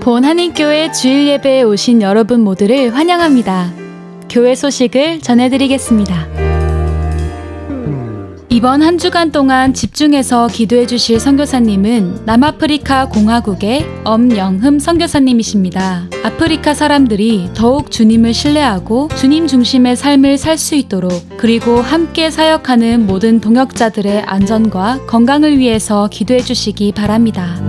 본 한인교회 주일 예배에 오신 여러분 모두를 환영합니다. 교회 소식을 전해드리겠습니다. 이번 한 주간 동안 집중해서 기도해 주실 선교사님은 남아프리카 공화국의 엄영흠 선교사님이십니다. 아프리카 사람들이 더욱 주님을 신뢰하고 주님 중심의 삶을 살 수 있도록 그리고 함께 사역하는 모든 동역자들의 안전과 건강을 위해서 기도해 주시기 바랍니다.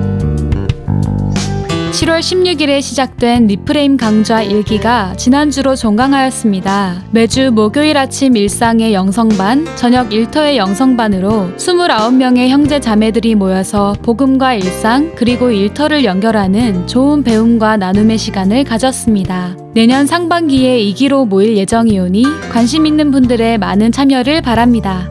7월 16일에 시작된 리프레임 강좌 1기가 지난주로 종강하였습니다. 매주 목요일 아침 일상의 영성반, 저녁 일터의 영성반으로 29명의 형제 자매들이 모여서 복음과 일상, 그리고 일터를 연결하는 좋은 배움과 나눔의 시간을 가졌습니다. 내년 상반기에 2기로 모일 예정이오니 관심 있는 분들의 많은 참여를 바랍니다.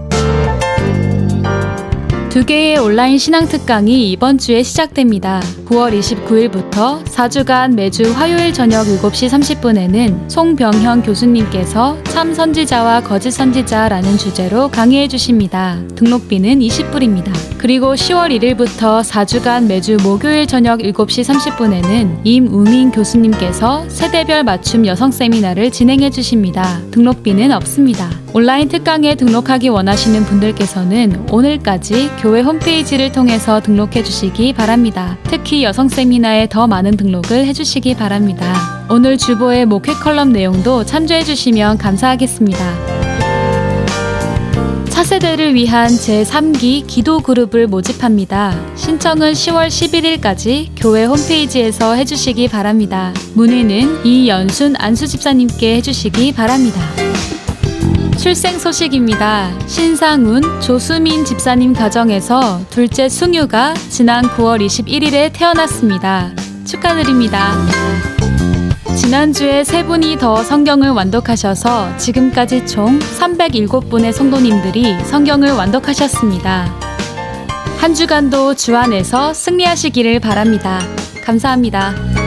두 개의 온라인 신앙 특강이 이번 주에 시작됩니다. 9월 29일부터 4주간 매주 화요일 저녁 7시 30분에는 송병현 교수님께서 참 선지자와 거짓 선지자라는 주제로 강의해 주십니다. 등록비는 20불입니다. 그리고 10월 1일부터 4주간 매주 목요일 저녁 7시 30분에는 임우민 교수님께서 세대별 맞춤 여성 세미나를 진행해 주십니다. 등록비는 없습니다. 온라인 특강에 등록하기 원하시는 분들께서는 오늘까지 교회 홈페이지를 통해서 등록해 주시기 바랍니다. 특히 여성 세미나에 더 많은 등록을 해 주시기 바랍니다. 오늘 주보의 목회 컬럼 내용도 참조해 주시면 감사하겠습니다. 차세대를 위한 제3기 기도 그룹을 모집합니다. 신청은 10월 11일까지 교회 홈페이지에서 해주시기 바랍니다. 문의는 이연순 안수집사님께 해주시기 바랍니다. 출생 소식입니다. 신상훈, 조수민 집사님 가정에서 둘째 승유가 지난 9월 21일에 태어났습니다. 축하드립니다. 지난주에 세 분이 더 성경을 완독하셔서 지금까지 총 307분의 성도님들이 성경을 완독하셨습니다. 한 주간도 주 안에서 승리하시기를 바랍니다. 감사합니다.